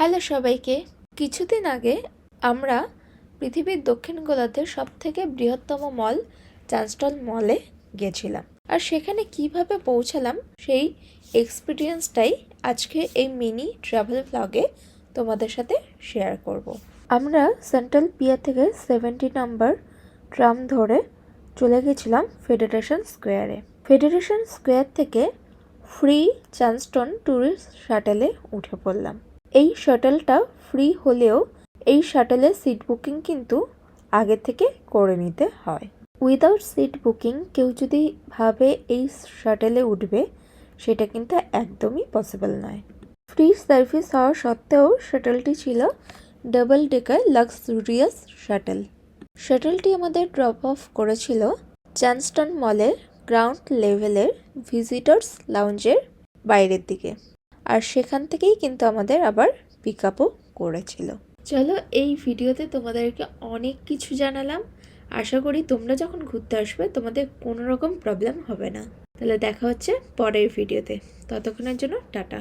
Hello সবাইকে, কিছুদিন আগে আমরা পৃথিবীর দক্ষিণ গোলার্ধের সব থেকে বৃহত্তম মল চান্সটল মলে গেছিলাম। আর সেখানে কীভাবে পৌঁছালাম সেই এক্সপিরিয়েন্সটাই আজকে এই মিনি ট্রাভেল ব্লগে তোমাদের সাথে শেয়ার করব। আমরা সেন্ট্রাল পিয়া থেকে সেভেন্টি নাম্বার ট্রাম ধরে চলে গেছিলাম ফেডারেশন স্কোয়ারে ফেডারেশন স্কোয়ার থেকে ফ্রি চান্সটন ট্যুরিস্ট শাটেলে উঠে পড়লাম। এই শাটেলটা ফ্রি হলেও এই শাটলের সিট বুকিং কিন্তু আগে থেকে করে নিতে হয়। উইদাউট সিট বুকিং কেউ যদি ভাবে এই শাটেলে উঠবে, সেটা কিন্তু একদমই পসিবল নয়। ফ্রি সার্ভিস হওয়া সত্ত্বেও শাটলটি ছিল ডাবল ডেকার লাক্সুরিয়াস শাটেল। শাটলটি আমাদের ড্রপ অফ করেছিল চ্যানস্টন মলের গ্রাউন্ড লেভেলের ভিজিটর্স লাউঞ্জের বাইরের দিকে। আর সেখান থেকেই কিন্তু আমাদের আবার পিক আপও করেছিল। চলো এই ভিডিওতে তোমাদেরকে অনেক কিছু জানালাম। আশা করি তোমরা যখন ঘুরতে আসবে তোমাদের কোনো রকম প্রবলেম হবে না। তাহলে দেখা হচ্ছে পরের ভিডিওতে। ততক্ষণের জন্য টাটা।